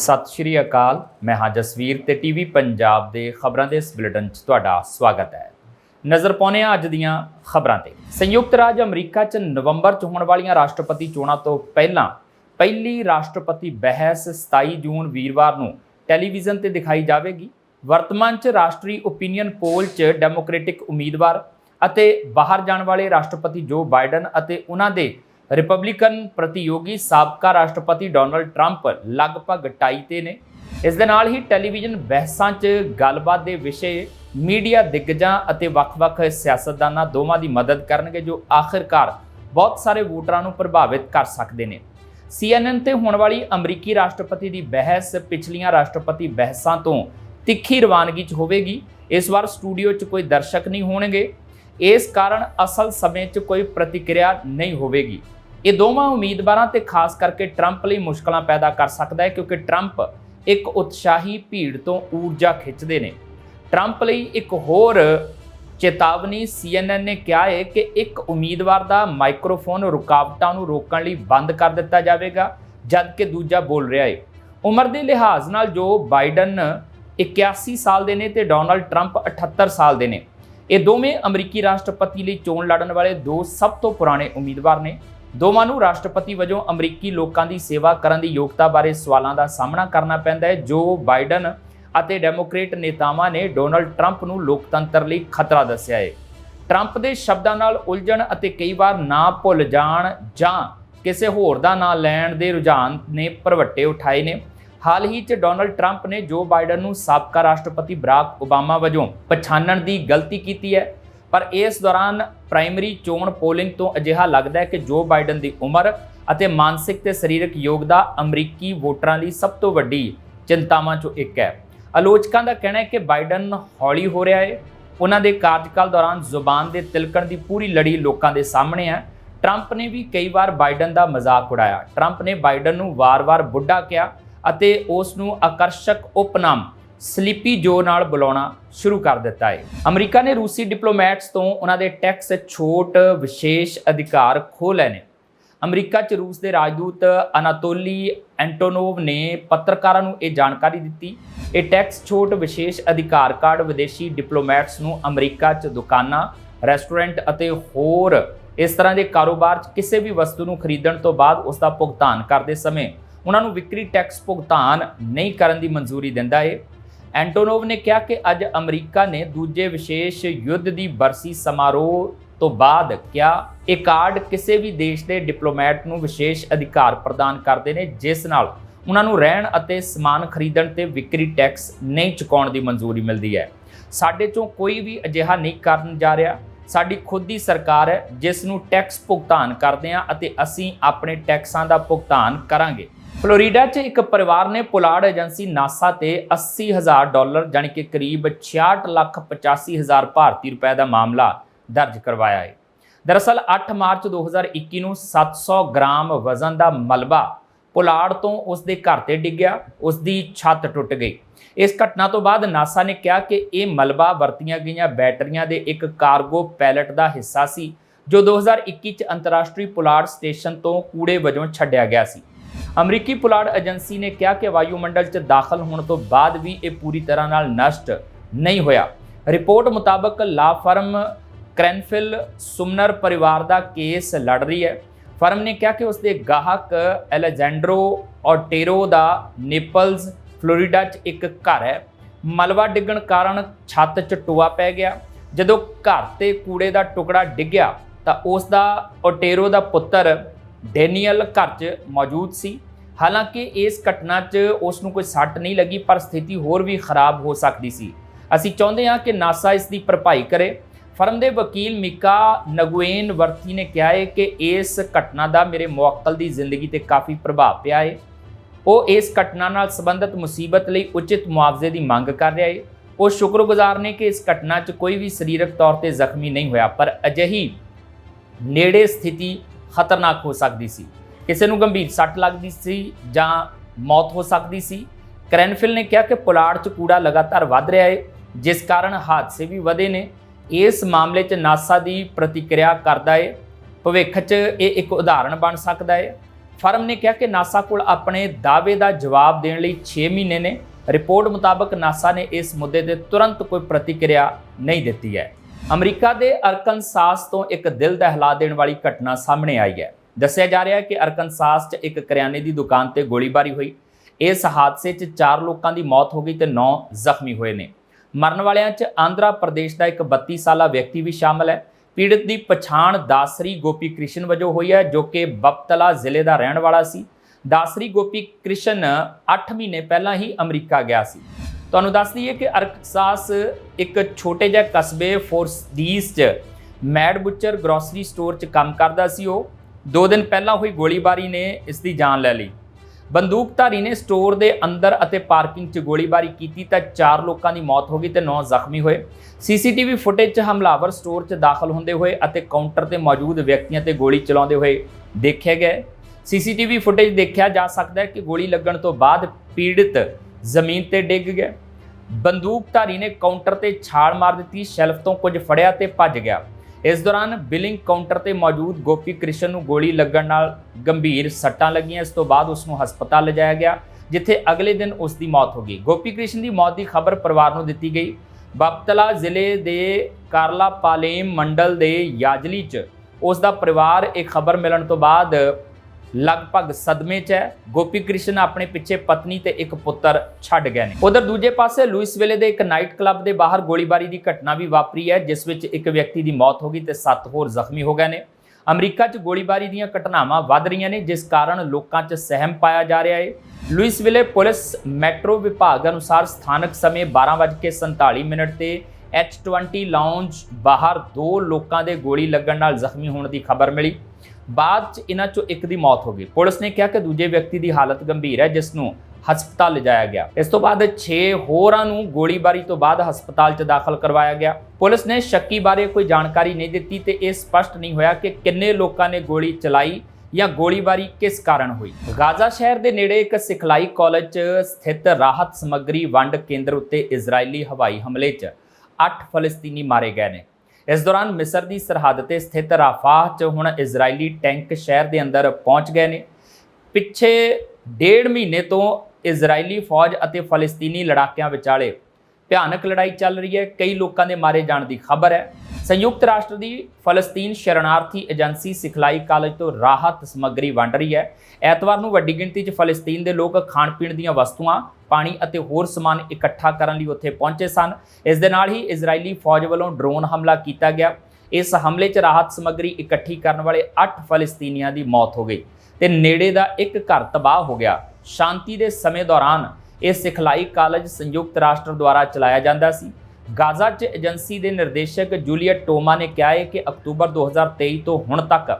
ਸਤਿ ਸ਼੍ਰੀ ਅਕਾਲ। ਮੈਂ ਹਾਂ ਜਸਵੀਰ ਤੇ ਟੀਵੀ ਪੰਜਾਬ ਦੇ ਖਬਰਾਂ ਦੇ ਇਸ ਬੁਲੇਟਿਨ 'ਚ ਤੁਹਾਡਾ ਸਵਾਗਤ ਹੈ। ਨਜ਼ਰ ਪਾਉਂਦੇ ਹਾਂ ਅੱਜ ਦੀਆਂ ਖਬਰਾਂ ਤੇ। ਸੰਯੁਕਤ ਰਾਜ ਅਮਰੀਕਾ 'ਚ ਨਵੰਬਰ 'ਚ ਹੋਣ ਵਾਲੀਆਂ ਰਾਸ਼ਟਰਪਤੀ ਚੋਣਾਂ ਤੋਂ ਪਹਿਲਾਂ ਪਹਿਲੀ ਰਾਸ਼ਟਰਪਤੀ ਬਹਿਸ 27 ਜੂਨ ਵੀਰਵਾਰ ਨੂੰ ਟੈਲੀਵਿਜ਼ਨ ਤੇ ਦਿਖਾਈ ਜਾਵੇਗੀ। ਵਰਤਮਾਨ 'ਚ ਰਾਸ਼ਟਰੀ ਓਪੀਨੀਅਨ ਪੋਲ 'ਚ ਡੈਮੋਕ੍ਰੈਟਿਕ ਉਮੀਦਵਾਰ ਅਤੇ ਬਾਹਰ ਜਾਣ ਵਾਲੇ ਰਾਸ਼ਟਰਪਤੀ ਜੋ ਬਾਈਡਨ ਅਤੇ ਉਹਨਾਂ ਦੇ ਰਿਪਬਲਿਕਨ ਪ੍ਰਤੀਯੋਗੀ ਸਾਬਕਾ ਰਾਸ਼ਟਰਪਤੀ ਡੋਨਲਡ ਟਰੰਪ ਲਗਭਗ ਟਾਈ ਤੇ ਨੇ। ਇਸ ਦੇ ਨਾਲ ਹੀ ਟੈਲੀਵਿਜ਼ਨ ਬਹਿਸਾਂ 'ਚ ਗੱਲਬਾਤ ਦੇ ਵਿਸ਼ੇ, ਮੀਡੀਆ ਦਿੱਗਜਾਂ ਅਤੇ ਵੱਖ-ਵੱਖ ਸਿਆਸਤਦਾਨਾਂ ਦੋਵਾਂ ਦੀ ਮਦਦ ਕਰਨਗੇ ਜੋ ਆਖਿਰਕਾਰ ਬਹੁਤ ਸਾਰੇ ਵੋਟਰਾਂ ਨੂੰ ਪ੍ਰਭਾਵਿਤ ਕਰ ਸਕਦੇ ਨੇ। CNN ਤੇ ਹੋਣ ਵਾਲੀ ਅਮਰੀਕੀ ਰਾਸ਼ਟਰਪਤੀ ਦੀ ਬਹਿਸ ਪਿਛਲੀਆਂ ਰਾਸ਼ਟਰਪਤੀ ਬਹਿਸਾਂ ਤੋਂ ਤਿੱਖੀ ਰਵਾਨਗੀ 'ਚ ਹੋਵੇਗੀ। ਇਸ ਵਾਰ ਸਟੂਡੀਓ 'ਚ ਕੋਈ ਦਰਸ਼ਕ ਨਹੀਂ ਹੋਣਗੇ। ਇਸ ਕਾਰਨ ਅਸਲ ਸਮੇਂ 'ਚ ਕੋਈ ਪ੍ਰਤੀਕਿਰਿਆ ਨਹੀਂ ਹੋਵੇਗੀ। ਇਹ ਦੋਵਾਂ ਉਮੀਦਵਾਰਾਂ ਤੇ ਖਾਸ ਕਰਕੇ ਟਰੰਪ ਲਈ ਮੁਸ਼ਕਲਾਂ ਪੈਦਾ ਕਰ ਸਕਦਾ ਹੈ ਕਿਉਂਕਿ ਟਰੰਪ ਇੱਕ ਉਤਸ਼ਾਹੀ ਭੀੜ ਤੋਂ ਊਰਜਾ ਖਿੱਚਦੇ ਨੇ। ਟਰੰਪ ਲਈ ਇੱਕ ਹੋਰ ਚੇਤਾਵਨੀ CNN ਨੇ ਕਿਹਾ ਹੈ ਕਿ ਇੱਕ ਉਮੀਦਵਾਰ ਦਾ ਮਾਈਕਰੋਫੋਨ ਰੁਕਾਵਟਾਂ ਨੂੰ ਰੋਕਣ ਲਈ ਬੰਦ ਕਰ ਦਿੱਤਾ ਜਾਵੇਗਾ, ਜਦਕਿ ਦੂਜਾ ਬੋਲ ਰਿਹਾ ਹੈ। ਉਮਰ ਦੇ ਲਿਹਾਜ਼ ਨਾਲ ਜੋ ਬਾਈਡਨ 81 ਸਾਲ ਦੇ ਨੇ ਤੇ ਡੋਨਲਡ ਟਰੰਪ 78 ਸਾਲ ਦੇ ਨੇ। ਇਹ ਦੋਵੇਂ ਅਮਰੀਕੀ ਰਾਸ਼ਟਰਪਤੀ ਲਈ ਚੋਣ ਲੜਨ ਵਾਲੇ ਦੋ ਸਭ ਤੋਂ ਪੁਰਾਣੇ ਉਮੀਦਵਾਰ ਨੇ। ਦੋਵਾਂ ਨੂੰ ਰਾਸ਼ਟਰਪਤੀ ਵਜੋਂ ਅਮਰੀਕੀ ਲੋਕਾਂ ਦੀ ਸੇਵਾ ਕਰਨ ਦੀ ਯੋਗਤਾ ਬਾਰੇ ਸਵਾਲਾਂ ਦਾ ਸਾਹਮਣਾ ਕਰਨਾ ਪੈਂਦਾ ਹੈ, ਜੋ ਬਾਈਡਨ ਅਤੇ ਡੈਮੋਕ੍ਰੇਟ ਨੇਤਾਵਾਂ ਨੇ ਡੋਨਲਡ ਟਰੰਪ ਨੂੰ ਲੋਕਤੰਤਰ ਲਈ ਖਤਰਾ ਦੱਸਿਆ ਹੈ। ਟਰੰਪ ਦੇ ਸ਼ਬਦਾਂ ਨਾਲ ਉਲਝਣ ਅਤੇ ਕਈ ਵਾਰ ਨਾ ਭੁੱਲ ਜਾਣ ਜਾਂ ਕਿਸੇ ਹੋਰ ਦਾ ਨਾਂ ਲੈਣ ਦੇ ਰੁਝਾਨ ਨੇ ਭਰਵੱਟੇ ਉਠਾਏ ਨੇ। ਹਾਲ ਹੀ 'ਚ ਡੋਨਲਡ ਟਰੰਪ ਨੇ ਜੋ ਬਾਈਡਨ ਨੂੰ ਸਾਬਕਾ ਰਾਸ਼ਟਰਪਤੀ ਬਰਾਕ ਓਬਾਮਾ ਵਜੋਂ ਪਛਾਣਨ ਦੀ ਗਲਤੀ ਕੀਤੀ ਹੈ ਪਰ ਇਸ ਦੌਰਾਨ ਪ੍ਰਾਇਮਰੀ ਚੋਣ ਪੋਲਿੰਗ ਤੋਂ ਅਜਿਹਾ ਲੱਗਦਾ ਹੈ ਕਿ ਜੋ ਬਾਈਡਨ ਦੀ ਉਮਰ ਅਤੇ ਮਾਨਸਿਕ ਤੇ ਸਰੀਰਕ ਯੋਗਤਾ ਅਮਰੀਕੀ ਵੋਟਰਾਂ ਲਈ ਸਭ ਤੋਂ ਵੱਡੀ ਚਿੰਤਾਵਾਂ ਚੋਂ ਇੱਕ ਹੈ। ਆਲੋਚਕਾਂ ਦਾ ਕਹਿਣਾ ਹੈ ਕਿ ਬਾਈਡਨ ਹੌਲੀ ਹੋ ਰਿਹਾ ਹੈ। ਉਹਨਾਂ ਦੇ ਕਾਰਜਕਾਲ ਦੌਰਾਨ ਜ਼ੁਬਾਨ ਦੇ ਤਿਲਕਣ ਦੀ ਪੂਰੀ ਲੜੀ ਲੋਕਾਂ ਦੇ ਸਾਹਮਣੇ ਹੈ। ਟਰੰਪ ਨੇ ਵੀ ਕਈ ਵਾਰ ਬਾਈਡਨ ਦਾ ਮਜ਼ਾਕ ਉਡਾਇਆ। ਟਰੰਪ ਨੇ ਬਾਈਡਨ ਨੂੰ ਵਾਰ-ਵਾਰ ਬੁੱਢਾ ਕਿਹਾ ਅਤੇ ਉਸ ਨੂੰ ਆਕਰਸ਼ਕ ਉਪਨਾਮ ਸਲੀਪੀ ਜੋ ਨਾਲ ਬੁਲਾਉਣਾ ਸ਼ੁਰੂ ਕਰ ਦਿੱਤਾ ਹੈ। ਅਮਰੀਕਾ ਨੇ ਰੂਸੀ ਡਿਪਲੋਮੈਟਸ ਤੋਂ ਉਹਨਾਂ ਦੇ ਟੈਕਸ ਛੋਟ ਵਿਸ਼ੇਸ਼ ਅਧਿਕਾਰ ਖੋਹ ਲਏ ਨੇ। ਅਮਰੀਕਾ 'ਚ ਰੂਸ ਦੇ ਰਾਜਦੂਤ ਅਨਾਤੋਲੀ ਐਂਟੋਨੋਵ ਨੇ ਪੱਤਰਕਾਰਾਂ ਨੂੰ ਇਹ ਜਾਣਕਾਰੀ ਦਿੱਤੀ, ਇਹ ਟੈਕਸ ਛੋਟ ਵਿਸ਼ੇਸ਼ ਅਧਿਕਾਰ ਕਾਰਡ ਵਿਦੇਸ਼ੀ ਡਿਪਲੋਮੈਟਸ ਨੂੰ ਅਮਰੀਕਾ 'ਚ ਦੁਕਾਨਾਂ, ਰੈਸਟੋਰੈਂਟ ਅਤੇ ਹੋਰ ਇਸ ਤਰ੍ਹਾਂ ਦੇ ਕਾਰੋਬਾਰ 'ਚ ਕਿਸੇ ਵੀ ਵਸਤੂ ਨੂੰ ਖਰੀਦਣ ਤੋਂ ਬਾਅਦ ਉਸ ਦਾ ਭੁਗਤਾਨ ਕਰਦੇ ਸਮੇਂ ਉਹਨਾਂ ਨੂੰ ਵਿਕਰੀ ਟੈਕਸ ਭੁਗਤਾਨ ਨਹੀਂ ਕਰਨ ਦੀ ਮਨਜ਼ੂਰੀ ਦਿੰਦਾ ਹੈ ਐਂਟੋਨੋਵ ਨੇ ਕਿਹਾ ਕਿ ਅੱਜ ਅਮਰੀਕਾ ਨੇ ਦੂਜੇ ਵਿਸ਼ੇਸ਼ ਯੁੱਧ ਦੀ ਬਰਸੀ ਸਮਾਰੋਹ ਤੋਂ ਬਾਅਦ ਕਿਹਾ, ਇਹ ਕਾਰਡ ਕਿਸੇ ਵੀ ਦੇਸ਼ ਦੇ ਡਿਪਲੋਮੈਟ ਨੂੰ ਵਿਸ਼ੇਸ਼ ਅਧਿਕਾਰ ਪ੍ਰਦਾਨ ਕਰਦੇ ਨੇ, ਜਿਸ ਨਾਲ ਉਹਨਾਂ ਨੂੰ ਰਹਿਣ ਅਤੇ ਸਮਾਨ ਖਰੀਦਣ ਤੇ ਵਿਕਰੀ ਟੈਕਸ ਨਹੀਂ ਚੁਕਾਉਣ ਦੀ ਮਨਜ਼ੂਰੀ ਮਿਲਦੀ ਹੈ। ਸਾਡੇ ਚੋਂ ਕੋਈ ਵੀ ਅਜਿਹਾ ਨਹੀਂ ਕਰਨ ਜਾ ਰਿਹਾ। ਸਾਡੀ ਖੁਦ ਦੀ ਸਰਕਾਰ ਹੈ, ਜਿਸ ਨੂੰ ਟੈਕਸ ਭੁਗਤਾਨ ਕਰਦੇ ਹਾਂ ਅਤੇ ਅਸੀਂ ਆਪਣੇ ਟੈਕਸਾਂ ਦਾ ਭੁਗਤਾਨ ਕਰਾਂਗੇ। ਫਲੋਰੀਡਾ 'ਚ ਇੱਕ ਪਰਿਵਾਰ ਨੇ ਪੁਲਾੜ ਏਜੰਸੀ ਨਾਸਾ ਤੇ 80000 ਡਾਲਰ ਜਾਨੀ ਕਿ ਕਰੀਬ 66 ਲੱਖ 85 ਹਜ਼ਾਰ ਭਾਰਤੀ ਰੁਪਏ ਦਾ ਮਾਮਲਾ ਦਰਜ ਕਰਵਾਇਆ ਹੈ। ਦਰਅਸਲ 8 ਮਾਰਚ 2021 ਨੂੰ 700 ਗ੍ਰਾਮ ਵਜ਼ਨ ਦਾ ਮਲਬਾ ਪੁਲਾੜ ਤੋਂ ਉਸ ਦੇ ਘਰ ਤੇ ਡਿੱਗਿਆ ਉਸ ਦੀ ਛੱਤ ਟੁੱਟ ਗਈ। ਇਸ ਘਟਨਾ ਤੋਂ ਬਾਅਦ ਨਾਸਾ ਨੇ ਕਿਹਾ ਕਿ ਇਹ ਮਲਬਾ ਵਰਤੀਆਂ ਗਈਆਂ ਬੈਟਰੀਆਂ ਦੇ ਇੱਕ ਕਾਰਗੋ ਪੈਲਟ ਦਾ ਹਿੱਸਾ ਸੀ, ਜੋ 2021 ਚ ਅੰਤਰਰਾਸ਼ਟਰੀ ਪੁਲਾੜ ਸਟੇਸ਼ਨ ਤੋਂ ਕੂੜੇ ਵਜੋਂ ਛੱਡਿਆ ਗਿਆ ਸੀ। ਅਮਰੀਕੀ ਪੁਲਾੜ ਏਜੰਸੀ ਨੇ ਕਿਹਾ ਕਿ ਵਾਯੂਮੰਡਲ 'ਚ ਦਾਖਲ ਹੋਣ ਤੋਂ ਬਾਅਦ ਵੀ ਇਹ ਪੂਰੀ ਤਰ੍ਹਾਂ ਨਾਲ ਨਸ਼ਟ ਨਹੀਂ ਹੋਇਆ। ਰਿਪੋਰਟ ਮੁਤਾਬਕ ਲਾ ਫਰਮ ਕ੍ਰੈਨਫਿਲ ਸੁਮਨਰ ਪਰਿਵਾਰ ਦਾ ਕੇਸ ਲੜ ਰਹੀ ਹੈ। ਫਰਮ ਨੇ ਕਿਹਾ ਕਿ ਉਸ ਦੇ ਗਾਹਕ ਐਲੈਜੈਂਡਰੋ ਔਟੇਰੋ ਦਾ ਨੇਪਲਸ ਫਲੋਰੀਡਾ 'ਚ ਇੱਕ ਘਰ ਹੈ। ਮਲਵਾ ਡਿੱਗਣ ਕਾਰਨ ਛੱਤ 'ਚ ਟੋਆ ਪੈ ਗਿਆ। ਜਦੋਂ ਘਰ ਤੇ ਕੂੜੇ ਦਾ ਟੁਕੜਾ ਡਿੱਗਿਆ ਤਾਂ ਉਸ ਦਾ ਔਟੇਰੋ ਦਾ ਪੁੱਤਰ ਡੈਨੀਅਲ ਘਰ 'ਚ ਮੌਜੂਦ ਸੀ। ਹਾਲਾਂਕਿ ਇਸ ਘਟਨਾ 'ਚ ਉਸ ਨੂੰ ਕੋਈ ਸੱਟ ਨਹੀਂ ਲੱਗੀ, ਪਰ ਸਥਿਤੀ ਹੋਰ ਵੀ ਖਰਾਬ ਹੋ ਸਕਦੀ ਸੀ। ਅਸੀਂ ਚਾਹੁੰਦੇ ਹਾਂ ਕਿ ਨਾਸਾ ਇਸ ਦੀ ਭਰਪਾਈ ਕਰੇ। ਫਰਮ ਦੇ ਵਕੀਲ ਮਿਕਾ ਨਗੁਏਨ ਵਰਤੀ ਨੇ ਕਿਹਾ ਹੈ ਕਿ ਇਸ ਘਟਨਾ ਦਾ ਮੇਰੇ ਮੁਅੱਕਲ ਦੀ ਜ਼ਿੰਦਗੀ ਤੇ ਕਾਫੀ ਪ੍ਰਭਾਵ ਪਿਆ ਹੈ। ਉਹ ਇਸ ਘਟਨਾ ਨਾਲ ਸੰਬੰਧਿਤ ਮੁਸੀਬਤ ਲਈ ਉਚਿਤ ਮੁਆਵਜ਼ੇ ਦੀ ਮੰਗ ਕਰ ਰਿਹਾ ਹੈ। ਉਹ ਸ਼ੁਕਰਗੁਜ਼ਾਰ ਨੇ ਕਿ ਇਸ ਘਟਨਾ 'ਚ ਕੋਈ ਵੀ ਸਰੀਰਕ ਤੌਰ ਤੇ ਜ਼ਖਮੀ ਨਹੀਂ ਹੋਇਆ, ਪਰ ਅਜਿਹੀ ਨੇੜੇ ਸਥਿਤੀ ਖਤਰਨਾਕ ਹੋ ਸਕਦੀ ਸੀ। ਕਿਸੇ ਨੂੰ ਗੰਭੀਰ ਸੱਟ ਲੱਗਦੀ ਸੀ ਜਾਂ ਮੌਤ ਹੋ ਸਕਦੀ ਸੀ, ਕ੍ਰੈਨਫਿਲ ਨੇ ਕਿਹਾ ਕਿ ਪੁਲਾੜ 'ਚ ਕੂੜਾ ਲਗਾਤਾਰ ਵੱਧ ਰਿਹਾ ਹੈ ਜਿਸ ਕਾਰਨ ਹਾਦਸੇ ਵੀ ਵਧੇ ਨੇ। ਇਸ ਮਾਮਲੇ 'ਚ ਨਾਸਾ ਦੀ ਪ੍ਰਤੀਕਿਰਿਆ ਕਰਦਾ ਹੈ ਭਵਿੱਖ 'ਚ ਇਹ ਇੱਕ ਉਦਾਹਰਣ ਬਣ ਸਕਦਾ ਹੈ ਫਰਮ ਨੇ ਕਿਹਾ ਕਿ ਨਾਸਾ ਕੋਲ ਆਪਣੇ ਦਾਅਵੇ ਦਾ ਜਵਾਬ ਦੇਣ ਲਈ 6 ਮਹੀਨੇ ਨੇ। ਰਿਪੋਰਟ ਮੁਤਾਬਕ ਨਾਸਾ ਨੇ ਇਸ ਮੁੱਦੇ ਤੇ ਤੁਰੰਤ ਕੋਈ ਪ੍ਰਤੀਕਿਰਿਆ ਨਹੀਂ ਦਿੱਤੀ ਹੈ। ਅਮਰੀਕਾ ਦੇ ਅਰਕਨਸਾਸ ਤੋਂ ਇੱਕ ਦਿਲ ਦਹਿਲਾ ਦੇਣ ਵਾਲੀ ਘਟਨਾ ਸਾਹਮਣੇ ਆਈ ਹੈ। ਦੱਸਿਆ ਜਾ ਰਿਹਾ ਹੈ ਕਿ ਅਰਕਨਸਾਸ 'ਚ ਇੱਕ ਕਰਿਆਨੇ ਦੀ ਦੁਕਾਨ ਤੇ ਗੋਲੀਬਾਰੀ ਹੋਈ। ਇਸ ਹਾਦਸੇ 'ਚ 4 ਲੋਕਾਂ ਦੀ ਮੌਤ ਹੋ ਗਈ ਤੇ 9 ਜ਼ਖਮੀ ਹੋਏ ਨੇ। ਮਰਨ ਵਾਲਿਆਂ 'ਚ ਆਂਧਰਾ ਪ੍ਰਦੇਸ਼ ਦਾ ਇੱਕ 32 ਸਾਲਾ ਵਿਅਕਤੀ ਵੀ ਸ਼ਾਮਲ ਹੈ। ਪੀੜਤ ਦੀ ਪਛਾਣ ਦਾਸਰੀ ਗੋਪੀ ਕ੍ਰਿਸ਼ਨ ਵਜੋਂ ਹੋਈ ਹੈ, ਜੋ ਕਿ ਬਪਤਲਾ ਜ਼ਿਲ੍ਹੇ ਦਾ ਰਹਿਣ ਵਾਲਾ ਸੀ। ਦਾਸਰੀ ਗੋਪੀ ਕ੍ਰਿਸ਼ਨ 8 ਮਹੀਨੇ ਪਹਿਲਾਂ ਹੀ ਅਮਰੀਕਾ ਗਿਆ ਸੀ। ਤੁਹਾਨੂੰ ਦੱਸ ਦਈਏ ਕਿ ਅਰਕਸਾਸ ਇੱਕ ਛੋਟੇ ਜਿਹੇ ਕਸਬੇ ਫੋਰਸਡੀਸ 'ਚ ਮੈਡ ਬੁੱਚਰ ਗਰੋਸਰੀ ਸਟੋਰ 'ਚ ਕੰਮ ਕਰਦਾ ਸੀ। ਉਹ ਦੋ ਦਿਨ ਪਹਿਲਾਂ ਹੋਈ ਗੋਲੀਬਾਰੀ ਨੇ ਇਸ ਦੀ ਜਾਨ ਲੈ ਲਈ। ਬੰਦੂਕਧਾਰੀ ਨੇ ਸਟੋਰ ਦੇ ਅੰਦਰ ਅਤੇ ਪਾਰਕਿੰਗ 'ਚ ਗੋਲੀਬਾਰੀ ਕੀਤੀ ਤਾਂ 4 ਲੋਕਾਂ ਦੀ ਮੌਤ ਹੋ ਗਈ ਤੇ 9 ਜ਼ਖਮੀ ਹੋਏ। ਸੀਸੀਟੀਵੀ ਫੁਟੇਜ 'ਚ ਹਮਲਾਵਰ ਸਟੋਰ 'ਚ ਦਾਖਲ ਹੁੰਦੇ ਹੋਏ ਅਤੇ ਕਾਊਂਟਰ ਤੇ ਮੌਜੂਦ ਵਿਅਕਤੀਆਂ ਤੇ ਗੋਲੀ ਚਲਾਉਂਦੇ ਹੋਏ ਦੇਖੇ ਗਏ ਸੀਸੀਟੀਵੀ ਫੁਟੇਜ ਦੇਖਿਆ ਜਾ ਸਕਦਾ ਹੈ ਕਿ ਗੋਲੀ ਲੱਗਣ ਤੋਂ ਬਾਅਦ ਪੀੜਤ ਜ਼ਮੀਨ ਤੇ ਡਿੱਗ ਗਿਆ। ਬੰਦੂਕਧਾਰੀ ਨੇ ਕਾਊਂਟਰ ਤੇ ਛਾਲ ਮਾਰ ਦਿੱਤੀ, ਸ਼ੈਲਫ ਤੋਂ ਕੁਝ ਫੜਿਆ ਤੇ ਭੱਜ ਗਿਆ। ਇਸ ਦੌਰਾਨ ਬਿਲਿੰਗ ਕਾਊਂਟਰ ਤੇ ਮੌਜੂਦ ਗੋਪੀ ਕ੍ਰਿਸ਼ਨ ਨੂੰ ਗੋਲੀ ਲੱਗਣ ਨਾਲ ਗੰਭੀਰ ਸੱਟਾਂ ਲੱਗੀਆਂ। ਇਸ ਤੋਂ ਬਾਅਦ ਉਸ ਨੂੰ ਹਸਪਤਾਲ ਲਿਜਾਇਆ ਗਿਆ, ਜਿੱਥੇ ਅਗਲੇ ਦਿਨ ਉਸ ਦੀ ਮੌਤ ਹੋ ਗਈ। ਗੋਪੀ ਕ੍ਰਿਸ਼ਨ ਦੀ ਮੌਤ ਦੀ ਖਬਰ ਪਰਿਵਾਰ ਨੂੰ ਦਿੱਤੀ ਗਈ। ਬਪਤਲਾ ਜ਼ਿਲ੍ਹੇ ਦੇ ਕਾਰਲਾ ਪਾਲੇਮ ਮੰਡਲ ਦੇ ਯਾਜਲੀ 'ਚ ਉਸ ਦਾ ਪਰਿਵਾਰ ਇਹ ਖਬਰ ਮਿਲਣ ਤੋਂ ਬਾਅਦ ਲਗਭਗ ਸਦਮੇ 'ਚ ਹੈ। ਗੋਪੀ ਕ੍ਰਿਸ਼ਨ ਆਪਣੇ ਪਿੱਛੇ ਪਤਨੀ ਤੇ ਇੱਕ ਪੁੱਤਰ ਛੱਡ ਗਏ ਨੇ। ਉਧਰ ਦੂਜੇ ਪਾਸੇ ਲੂਇਸਵਿਲੇ ਦੇ ਇੱਕ ਨਾਈਟ ਕਲੱਬ ਦੇ ਬਾਹਰ ਗੋਲੀਬਾਰੀ ਦੀ ਘਟਨਾ ਵੀ ਵਾਪਰੀ ਹੈ, ਜਿਸ ਵਿੱਚ ਇੱਕ ਵਿਅਕਤੀ ਦੀ ਮੌਤ ਹੋ ਗਈ ਤੇ 7 ਹੋਰ ਜ਼ਖਮੀ ਹੋ ਗਏ ਨੇ। ਅਮਰੀਕਾ 'ਚ ਗੋਲੀਬਾਰੀ ਦੀਆਂ ਘਟਨਾਵਾਂ ਵੱਧ ਰਹੀਆਂ ਨੇ, ਜਿਸ ਕਾਰਨ ਲੋਕਾਂ 'ਚ ਸਹਿਮ ਪਾਇਆ ਜਾ ਰਿਹਾ ਹੈ। ਲੂਇਸਵਿਲੇ ਪੁਲਿਸ ਮੈਟਰੋ ਵਿਭਾਗ ਅਨੁਸਾਰ ਸਥਾਨਕ ਸਮੇਂ 12:47 ਮਿੰਟ ਤੇ H20 ਲਾਉਂਜ ਬਾਹਰ ਦੋ ਲੋਕਾਂ ਦੇ ਗੋਲੀ ਲੱਗਣ ਨਾਲ ਜ਼ਖਮੀ ਹੋਣ ਦੀ ਖਬਰ ਮਿਲੀ। ਬਾਅਦ ਚ ਇਹਨਾਂ ਚੋਂ ਇੱਕ ਦੀ ਮੌਤ ਹੋ ਗਈ। ਪੁਲਿਸ ਨੇ ਕਿਹਾ ਕਿ ਦੂਜੇ ਵਿਅਕਤੀ ਦੀ ਹਾਲਤ ਗੰਭੀਰ ਹੈ ਜਿਸ ਨੂੰ ਹਸਪਤਾਲ ਲਿਜਾਇਆ ਗਿਆ। ਇਸ ਤੋਂ ਬਾਅਦ 6 ਹੋਰਾਂ ਨੂੰ ਗੋਲੀਬਾਰੀ ਤੋਂ ਬਾਅਦ ਹਸਪਤਾਲ 'ਚ ਦਾਖਲ ਕਰਵਾਇਆ ਗਿਆ। ਪੁਲਿਸ ਨੇ ਸ਼ੱਕੀ ਬਾਰੇ ਕੋਈ ਜਾਣਕਾਰੀ ਨਹੀਂ ਦਿੱਤੀ ਤੇ ਇਹ ਸਪਸ਼ਟ ਨਹੀਂ ਹੋਇਆ ਕਿ ਕਿੰਨੇ ਲੋਕਾਂ ਨੇ ਗੋਲੀ ਚਲਾਈ ਜਾਂ ਗੋਲੀਬਾਰੀ ਕਿਸ ਕਾਰਨ ਹੋਈ। ਗਾਜ਼ਾ ਸ਼ਹਿਰ ਦੇ ਨੇੜੇ ਇੱਕ ਸਿਖਲਾਈ ਕਾਲਜ 'ਚ ਸਥਿਤ ਰਾਹਤ ਸਮੱਗਰੀ ਵੰਡ ਕੇਂਦਰ ਉੱਤੇ ਇਜ਼ਰਾਈਲੀ ਹਵਾਈ ਹਮਲੇ 'ਚ 8 ਫਲਸਤੀਨੀ ਮਾਰੇ ਗਏ ਨੇ। ਇਸ ਦੌਰਾਨ ਮਿਸਰ ਦੀ ਸਰਹੱਦ ਤੇ ਸਥਿਤ ਰਾਫਾਹ 'ਚ ਹੁਣ ਇਜ਼ਰਾਈਲੀ ਟੈਂਕ ਸ਼ਹਿਰ ਦੇ ਅੰਦਰ ਪਹੁੰਚ ਗਏ ਨੇ। ਪਿੱਛੇ ਡੇਢ ਮਹੀਨੇ ਤੋਂ ਇਜ਼ਰਾਈਲੀ ਫੌਜ ਅਤੇ ਫਲਸਤੀਨੀ ਲੜਾਕਿਆਂ ਵਿਚਾਲੇ ਭਿਆਨਕ ਲੜਾਈ ਚੱਲ ਰਹੀ ਹੈ। ਕਈ ਲੋਕਾਂ ਦੇ ਮਾਰੇ ਜਾਣ ਦੀ ਖਬਰ ਹੈ। ਸੰਯੁਕਤ ਰਾਸ਼ਟਰ ਦੀ ਫਲਸਤੀਨ ਸ਼ਰਨਾਰਥੀ ਏਜੰਸੀ ਸਿਖਲਾਈ ਕਾਲਜ ਤੋਂ ਰਾਹਤ ਸਮੱਗਰੀ ਵੰਡ ਰਹੀ ਹੈ। ਐਤਵਾਰ ਨੂੰ ਵੱਡੀ ਗਿਣਤੀ 'ਚ ਫਲਸਤੀਨ ਦੇ ਲੋਕ ਖਾਣ ਪੀਣ ਦੀਆਂ ਵਸਤੂਆਂ, ਪਾਣੀ ਅਤੇ ਹੋਰ ਸਮਾਨ ਇਕੱਠਾ ਕਰਨ ਲਈ ਉੱਥੇ ਪਹੁੰਚੇ ਸਨ। ਇਸ ਦੇ ਨਾਲ ਹੀ ਇਜ਼ਰਾਈਲੀ ਫੌਜ ਵੱਲੋਂ ਡਰੋਨ ਹਮਲਾ ਕੀਤਾ ਗਿਆ। ਇਸ ਹਮਲੇ 'ਚ ਰਾਹਤ ਸਮੱਗਰੀ ਇਕੱਠੀ ਕਰਨ ਵਾਲੇ 8 ਫਲਸਤੀਨੀਆਂ ਦੀ ਮੌਤ ਹੋ ਗਈ ਤੇ ਨੇੜੇ ਦਾ ਇੱਕ ਘਰ ਤਬਾਹ ਹੋ ਗਿਆ। ਸ਼ਾਂਤੀ ਦੇ ਸਮੇਂ ਦੌਰਾਨ ਇਹ ਸਿਖਲਾਈ ਕਾਲਜ ਸੰਯੁਕਤ ਰਾਸ਼ਟਰ ਦੁਆਰਾ ਚਲਾਇਆ ਜਾਂਦਾ ਸੀ। ਗਾਜ਼ਾ 'ਚ ਏਜੰਸੀ ਦੇ ਨਿਰਦੇਸ਼ਕ ਜੂਲੀਅਟ ਟੋਮਾ ਨੇ ਕਿਹਾ ਹੈ ਕਿ ਅਕਤੂਬਰ 2023 ਤੋਂ ਹੁਣ ਤੱਕ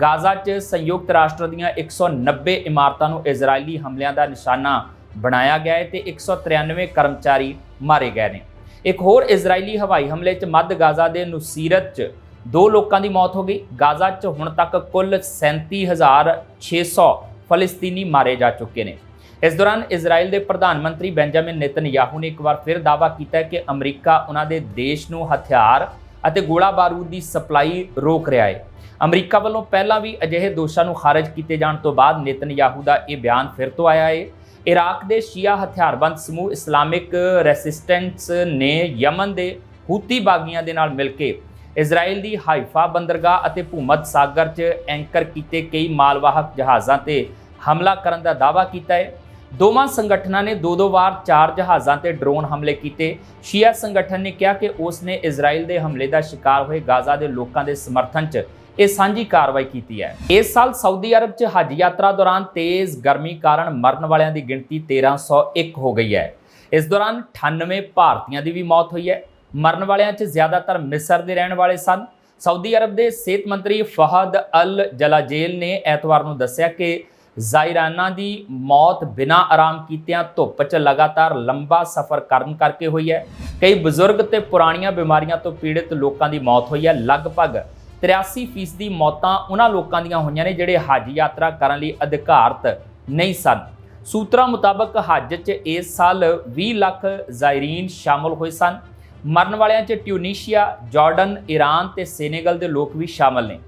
ਗਾਜ਼ਾ 'ਚ ਸੰਯੁਕਤ ਰਾਸ਼ਟਰ ਦੀਆਂ 190 ਇਮਾਰਤਾਂ ਨੂੰ ਇਜ਼ਰਾਈਲੀ ਹਮਲਿਆਂ ਦਾ ਨਿਸ਼ਾਨਾ ਬਣਾਇਆ ਗਿਆ ਹੈ ਤੇ 193 ਕਰਮਚਾਰੀ ਮਾਰੇ ਗਏ ਨੇ। ਇੱਕ ਹੋਰ ਇਜ਼ਰਾਈਲੀ ਹਵਾਈ ਹਮਲੇ 'ਚ ਮੱਧ ਗਾਜ਼ਾ ਦੇ ਨੁਸੀਰਤ 'ਚ ਦੋ ਲੋਕਾਂ ਦੀ ਮੌਤ ਹੋ ਗਈ। ਗਾਜ਼ਾ 'ਚ ਹੁਣ ਤੱਕ ਕੁੱਲ 37600 ਫਲਸਤੀਨੀ ਮਾਰੇ ਜਾ ਚੁੱਕੇ ਨੇ। ਇਸ ਦੌਰਾਨ ਇਜ਼ਰਾਈਲ ਦੇ ਪ੍ਰਧਾਨ ਮੰਤਰੀ ਬੈਂਜਾਮਿਨ ਨੇਤਨਯਾਹੂ ਨੇ ਇੱਕ ਵਾਰ ਫਿਰ ਦਾਅਵਾ ਕੀਤਾ ਕਿ ਅਮਰੀਕਾ ਉਹਨਾਂ ਦੇ ਦੇਸ਼ ਨੂੰ ਹਥਿਆਰ ਅਤੇ ਗੋਲਾ ਬਾਰੂਦ ਦੀ ਸਪਲਾਈ ਰੋਕ ਰਿਹਾ ਹੈ। ਅਮਰੀਕਾ ਵੱਲੋਂ ਪਹਿਲਾਂ ਵੀ ਅਜਿਹੇ ਦੋਸ਼ਾਂ ਨੂੰ ਖਾਰਜ ਕੀਤੇ ਜਾਣ ਤੋਂ ਬਾਅਦ ਨੇਤਨਯਾਹੂ ਦਾ ਇਹ ਬਿਆਨ ਫਿਰ ਤੋਂ ਆਇਆ ਹੈ। ਇਰਾਕ ਦੇ ਸ਼ੀਆ ਹਥਿਆਰਬੰਦ ਸਮੂਹ ਇਸਲਾਮਿਕ ਰੈਸਿਸਟੈਂਸ ਨੇ ਯਮਨ ਦੇ ਹੂਤੀ ਬਾਗੀਆਂ ਦੇ ਨਾਲ ਮਿਲ ਕੇ ਇਜ਼ਰਾਈਲ ਦੀ ਹਾਈਫਾ ਬੰਦਰਗਾਹ ਅਤੇ ਭੂਮਧ ਸਾਗਰ 'ਚ ਐਂਕਰ ਕੀਤੇ ਕਈ ਮਾਲਵਾਹਕ ਜਹਾਜ਼ਾਂ ਤੇ ਹਮਲਾ ਕਰਨ ਦਾ ਦਾਅਵਾ ਕੀਤਾ ਹੈ। ਦੋਵਾਂ ਸੰਗਠਨਾਂ ਨੇ ਦੋ ਦੋ ਵਾਰ ਚਾਰ ਜਹਾਜ਼ਾਂ ਤੇ ਡਰੋਨ ਹਮਲੇ ਕੀਤੇ। ਸ਼ੀਆ ਸੰਗਠਨ ਨੇ ਕਿਹਾ ਕਿ ਉਸ ਨੇ ਇਜ਼ਰਾਈਲ ਦੇ ਹਮਲੇ ਦਾ ਸ਼ਿਕਾਰ ਹੋਏ ਗਾਜ਼ਾ ਦੇ ਲੋਕਾਂ ਦੇ ਸਮਰਥਨ 'ਚ ਇਹ ਸਾਂਝੀ ਕਾਰਵਾਈ ਕੀਤੀ ਹੈ। ਇਸ ਸਾਲ ਸਾਊਦੀ ਅਰਬ 'ਚ ਹੱਜ ਯਾਤਰਾ ਦੌਰਾਨ ਤੇਜ਼ ਗਰਮੀ ਕਾਰਨ ਮਰਨ ਵਾਲਿਆਂ ਦੀ ਗਿਣਤੀ 1301 ਹੋ ਗਈ ਹੈ। ਇਸ ਦੌਰਾਨ 98 ਭਾਰਤੀਆਂ ਦੀ ਵੀ ਮੌਤ ਹੋਈ ਹੈ। ਮਰਨ ਵਾਲਿਆਂ 'ਚ ਜ਼ਿਆਦਾਤਰ ਮਿਸਰ ਦੇ ਰਹਿਣ ਵਾਲੇ ਸਨ। ਸਾਊਦੀ ਅਰਬ ਦੇ ਸਿਹਤ ਮੰਤਰੀ ਫਹਦ ਅਲ ਜਲਾਜੇਲ ਨੇ ਐਤਵਾਰ ਨੂੰ ਦੱਸਿਆ ਕਿ ਜ਼ਾਇਰਾਨਾਂ ਦੀ ਮੌਤ ਬਿਨਾਂ ਆਰਾਮ ਕੀਤਿਆਂ ਧੁੱਪ 'ਚ ਲਗਾਤਾਰ ਲੰਬਾ ਸਫ਼ਰ ਕਰਨ ਕਰਕੇ ਹੋਈ ਹੈ। ਕਈ ਬਜ਼ੁਰਗ ਤੇ ਪੁਰਾਣੀਆਂ ਬਿਮਾਰੀਆਂ ਤੋਂ ਪੀੜਿਤ ਲੋਕਾਂ ਦੀ ਮੌਤ ਹੋਈ ਹੈ। ਲਗਭਗ 83% ਦੀ ਮੌਤਾਂ ਉਹਨਾਂ ਲੋਕਾਂ ਦੀਆਂ ਹੋਈਆਂ ਨੇ ਜਿਹੜੇ ਹੱਜ ਯਾਤਰਾ ਕਰਨ ਲਈ ਅਧਿਕਾਰਤ ਨਹੀਂ ਸਨ। ਸੂਤਰਾਂ ਮੁਤਾਬਕ ਹੱਜ 'ਚ ਇਸ ਸਾਲ 20 ਲੱਖ ਜ਼ਾਇਰੀਨ ਸ਼ਾਮਲ ਹੋਏ ਸਨ। ਮਰਨ ਵਾਲਿਆਂ 'ਚ ਟਿਊਨੀਸ਼ੀਆ, ਜਾਰਡਨ, ਈਰਾਨ ਤੇ ਸੇਨੇਗਲ ਦੇ ਲੋਕ ਵੀ ਸ਼ਾਮਲ ਨੇ।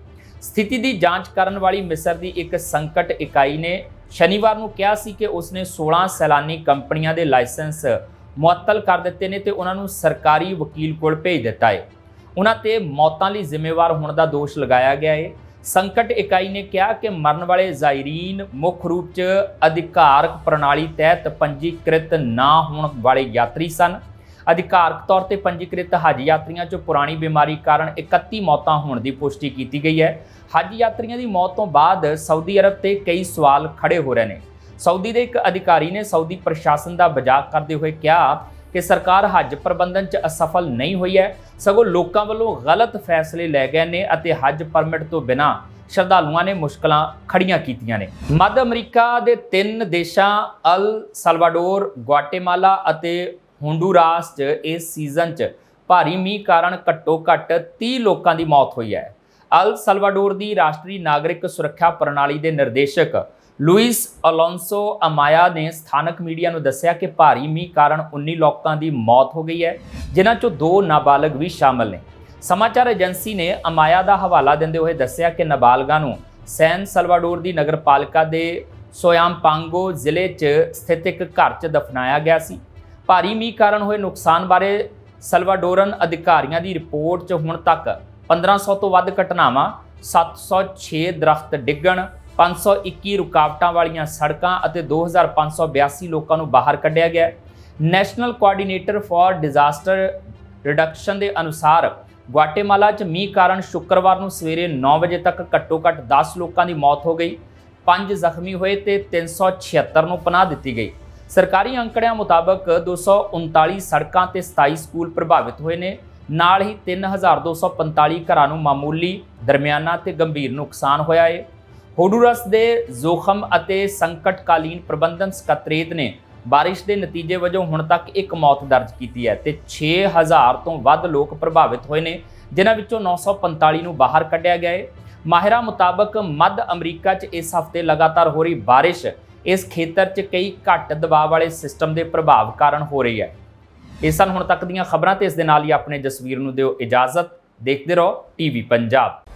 ਸਥਿਤੀ ਦੀ ਜਾਂਚ ਕਰਨ ਵਾਲੀ ਮਿਸਰ ਦੀ ਇੱਕ ਸੰਕਟ ਇਕਾਈ ਨੇ ਸ਼ਨੀਵਾਰ ਨੂੰ ਕਿਹਾ ਸੀ ਕਿ ਉਸਨੇ 16 ਸੈਲਾਨੀ ਕੰਪਨੀਆਂ ਦੇ ਲਾਇਸੈਂਸ ਮੁਅੱਤਲ ਕਰ ਦਿੱਤੇ ਨੇ ਤੇ ਉਹਨਾਂ ਨੂੰ ਸਰਕਾਰੀ ਵਕੀਲ ਕੋਲ ਭੇਜ ਦਿੱਤਾ ਹੈ। ਉਹਨਾਂ ਤੇ ਮੌਤਾਂ ਲਈ ਜ਼ਿੰਮੇਵਾਰ ਹੋਣ ਦਾ ਦੋਸ਼ ਲਗਾਇਆ ਗਿਆ ਹੈ। ਸੰਕਟ ਇਕਾਈ ਨੇ ਕਿਹਾ ਕਿ ਮਰਨ ਵਾਲੇ ਜ਼ਾਇਰੀਨ ਮੁੱਖ ਰੂਪ 'ਚ ਅਧਿਕਾਰਕ ਪ੍ਰਣਾਲੀ ਤਹਿਤ ਪੰਜੀਕ੍ਰਿਤ ਨਾ ਹੋਣ ਵਾਲੇ ਯਾਤਰੀ ਸਨ। ਅਧਿਕਾਰਕ ਤੌਰ ਤੇ ਪੰਜੀਕ੍ਰਿਤ ਹੱਜ ਯਾਤਰੀਆਂ 'ਚ ਪੁਰਾਣੀ ਬਿਮਾਰੀ ਕਾਰਨ 31 ਮੌਤਾਂ ਹੋਣ ਦੀ ਪੁਸ਼ਟੀ ਕੀਤੀ ਗਈ ਹੈ। ਹੱਜ ਯਾਤਰੀਆਂ ਦੀ ਮੌਤ ਤੋਂ ਬਾਅਦ ਸਾਊਦੀ ਅਰਬ ਤੇ ਕਈ ਸਵਾਲ ਖੜੇ ਹੋ ਰਹੇ ਨੇ। ਸਾਊਦੀ ਦੇ ਇੱਕ ਅਧਿਕਾਰੀ ਨੇ ਸਾਊਦੀ ਪ੍ਰਸ਼ਾਸਨ ਦਾ ਮਜ਼ਾਕ ਕਰਦੇ ਹੋਏ ਕਿਹਾ ਕਿ ਸਰਕਾਰ ਹੱਜ ਪ੍ਰਬੰਧਨ 'ਚ ਅਸਫਲ ਨਹੀਂ ਹੋਈ ਹੈ। ਸਗੋਂ ਲੋਕਾਂ ਵੱਲੋਂ ਗਲਤ ਫੈਸਲੇ ਲੈ ਗਏ ਨੇ ਅਤੇ ਹੱਜ ਪਰਮਿਟ ਤੋਂ ਬਿਨਾਂ ਸ਼ਰਧਾਲੂਆਂ ਨੇ ਮੁਸ਼ਕਲਾਂ ਖੜੀਆਂ ਕੀਤੀਆਂ ਨੇ। ਮੱਧ ਅਮਰੀਕਾ ਦੇ ਤਿੰਨ ਦੇਸ਼ਾਂ ਅਲ ਸਲਵਾਡੋਰ ਗੁਆਟੇਮਾਲਾ ਅਤੇ ਹੋਂਡੂਰਾਸ 'ਚ ਇਸ ਸੀਜ਼ਨ 'ਚ ਭਾਰੀ ਮੀਂਹ ਕਾਰਨ ਘੱਟੋ-ਘੱਟ 30 ਲੋਕਾਂ ਦੀ ਮੌਤ ਹੋਈ ਹੈ। ਅਲ ਸਲਵਾਡੋਰ ਦੀ ਰਾਸ਼ਟਰੀ ਨਾਗਰਿਕ ਸੁਰੱਖਿਆ ਪ੍ਰਣਾਲੀ ਦੇ ਨਿਰਦੇਸ਼ਕ ਲੁਇਸ ਅਲੋਂਸੋ ਅਮਾਇਆ ਨੇ ਸਥਾਨਕ ਮੀਡੀਆ ਨੂੰ ਦੱਸਿਆ ਕਿ ਭਾਰੀ ਮੀਂਹ ਕਾਰਨ 19 ਲੋਕਾਂ ਦੀ ਮੌਤ ਹੋ ਗਈ ਹੈ, ਜਿਨ੍ਹਾਂ 'ਚੋਂ ਦੋ ਨਾਬਾਲਗ ਵੀ ਸ਼ਾਮਲ ਨੇ। ਸਮਾਚਾਰ ਏਜੰਸੀ ਨੇ ਅਮਾਇਆ ਦਾ ਹਵਾਲਾ ਦਿੰਦੇ ਹੋਏ ਦੱਸਿਆ ਕਿ ਨਾਬਾਲਗਾਂ ਨੂੰ ਸੈਨ ਸਲਵਾਡੋਰ ਦੀ ਨਗਰਪਾਲਿਕਾ ਦੇ ਸੋਯਾਮਪਾਂਗੋ ਜ਼ਿਲ੍ਹੇ 'ਚ ਸਥਿਤ ਇੱਕ ਘਰ 'ਚ ਦਫਨਾਇਆ ਗਿਆ ਸੀ। ਭਾਰੀ ਮੀਂਹ ਕਾਰਨ ਹੋਏ ਨੁਕਸਾਨ ਬਾਰੇ ਸਲਵਾਡੋਰਨ ਅਧਿਕਾਰੀਆਂ ਦੀ ਰਿਪੋਰਟ 'ਚ ਹੁਣ ਤੱਕ 1500 ਤੋਂ ਵੱਧ ਘਟਨਾਵਾਂ 706 ਦਰਖਤ ਡਿੱਗਣ 521 ਰੁਕਾਵਟਾਂ ਵਾਲੀਆਂ ਸੜਕਾਂ ਅਤੇ 2582 ਲੋਕਾਂ ਨੂੰ ਬਾਹਰ ਕੱਢਿਆ ਗਿਆ national coordinator for disaster reduction ਦੇ ਅਨੁਸਾਰ ਗੁਆਟੇਮਾਲਾ 'ਚ ਮੀਂਹ ਕਾਰਨ ਸ਼ੁੱਕਰਵਾਰ ਨੂੰ ਸਵੇਰੇ 9 ਵਜੇ ਤੱਕ ਘੱਟੋ-ਘੱਟ 10 ਲੋਕਾਂ ਦੀ ਮੌਤ ਹੋ ਗਈ। 5 ਜ਼ਖਮੀ ਹੋਏ ਤੇ 376 ਨੂੰ ਪਨਾਹ ਦਿੱਤੀ ਗਈ। ਸਰਕਾਰੀ ਅੰਕੜਿਆਂ ਮੁਤਾਬਕ 239 ਸੜਕਾਂ ਤੇ 27 ਸਕੂਲ ਪ੍ਰਭਾਵਿਤ ਹੋਏ ਨੇ। ਨਾਲ ਹੀ 3245 ਘਰਾਂ ਨੂੰ ਮਾਮੂਲੀ, ਦਰਮਿਆਨਾ ਤੇ ਗੰਭੀਰ ਨੁਕਸਾਨ ਹੋਇਆ ਹੈ ਹੋਂਡੂਰਸ ਦੇ ਜ਼ੋਖਮ ਅਤੇ ਸੰਕਟਕਾਲੀਨ ਪ੍ਰਬੰਧਨ ਸਕੱਤਰੇਤ ਨੇ ਬਾਰਿਸ਼ ਦੇ ਨਤੀਜੇ ਵਜੋਂ ਹੁਣ ਤੱਕ ਇੱਕ ਮੌਤ ਦਰਜ ਕੀਤੀ ਹੈ ਤੇ 6000 ਤੋਂ ਵੱਧ ਲੋਕ ਪ੍ਰਭਾਵਿਤ ਹੋਏ ਨੇ, ਜਿਨ੍ਹਾਂ ਵਿੱਚੋਂ 945 ਨੂੰ ਬਾਹਰ ਕੱਢਿਆ ਗਿਆ ਹੈ ਮਾਹਿਰਾਂ ਮੁਤਾਬਕ ਮੱਧ ਅਮਰੀਕਾ 'ਚ ਇਸ ਹਫ਼ਤੇ ਲਗਾਤਾਰ ਹੋ ਰਹੀ ਬਾਰਿਸ਼ ਇਸ ਖੇਤਰ 'ਚ ਕਈ ਘੱਟ ਦਬਾਅ ਵਾਲੇ ਸਿਸਟਮ ਦੇ ਪ੍ਰਭਾਵ ਕਾਰਨ ਹੋ ਰਹੀ ਹੈ। ਇਹ ਸਨ ਹੁਣ ਤੱਕ ਦੀਆਂ ਖਬਰਾਂ ਤੇ ਇਸ ਦੇ ਨਾਲ ਹੀ ਆਪਣੇ ਜਸਵੀਰ ਨੂੰ ਦਿਓ ਇਜਾਜ਼ਤ। ਦੇਖਦੇ ਰਹੋ ਟੀਵੀ ਪੰਜਾਬ।